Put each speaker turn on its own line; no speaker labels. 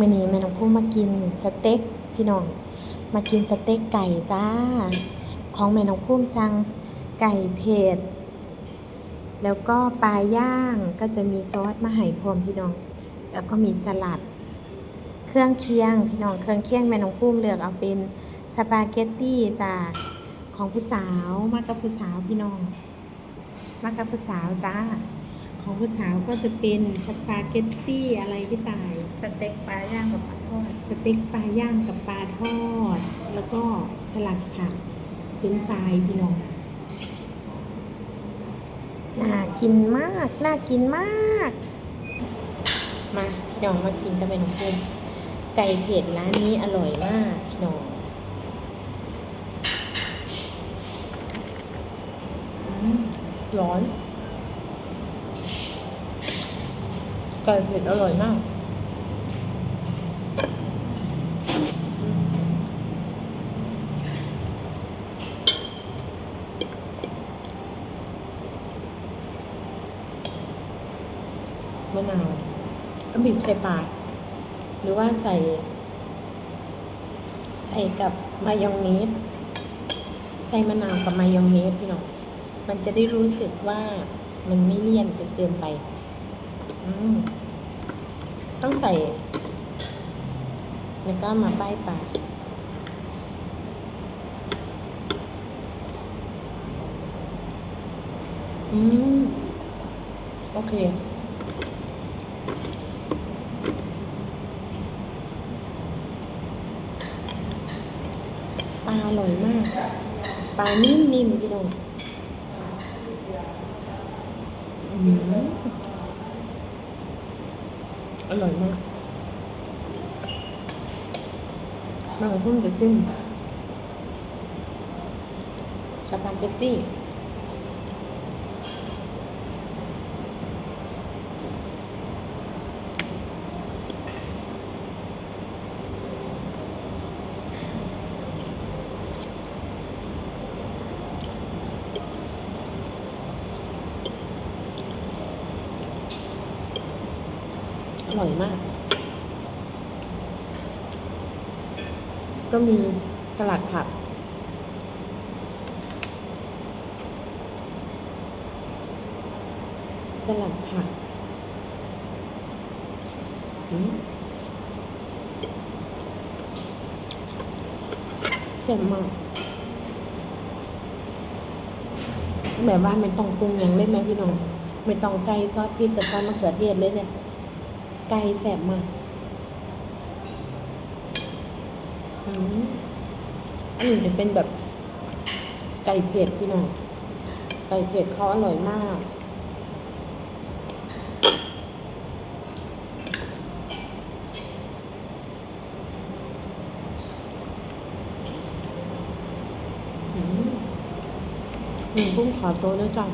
มื่อนี้แม่น้องผู้มากินสเต็กพี่น้อง มากินสเต็กไก่จ้า ของแม่น้องพุ่มสั่งไก่เผ็ดแล้วก็ปลาย่างก็จะมีซอสมาให้พรมพี่น้อง แล้วก็มีสลัด เครื่องเคียงพี่น้องเครื่องเคียงแม่น้องพุ่มเลือกเอาเป็นสปาเกตตี้จ้าของผู้สาวมากับผู้สาวพี่น้องมากับผู้สาวจ้า ของผู้สาวก็จะเป็นสปาเกตตี้อะไรพี่ตาย
สเต็กปลาย่างกับปลาทอด
สเต็กปลาย่างกับปลาทอด แล้วก็สลัดผักเฟรนช์ฟรายพี่น้องน่ากินมากน่ากินมาก มาพี่น้องมากินกันไปน้องภูมิไก่เผ็ดร้านนี้อร่อยมากพี่น้องอืมร้อน ไก่เผ็ดอร่อยมาก มะนาวก็บีบใส่ปาก หรือว่าใส่ ใส่กับมายองเนส ใส่มะนาวกับมายองเนสพี่น้อง มันจะได้รู้สึกว่ามันไม่เลี่ยนจนเกินไป อืม ต้องใส่ แล้วก็มาป้ายปากอืม โอเคปลาอร่อยมาก ปลานิ่มๆพี่น้องอืม อร่อยมากเราเพิ่งจะขึ้นสปาเกตตี้ ร่อยมาก ก็มีสลัดผัก สลัดผักอืมเสียมากแบบว่าไม่ต้องปรุงอย่างเล่นไหมพี่น้องไม่ต้องใส่ซอสพริกกับซอสมะเขือเทศเลยเนี่ย ไก่แสบมากอืมอันนี้จะเป็นแบบไก่เผ็ดพี่น้อง ไก่เผ็ดเขาอร่อยมาก อืมหนึ่งพุ่งขอโต๊ะจ้ะ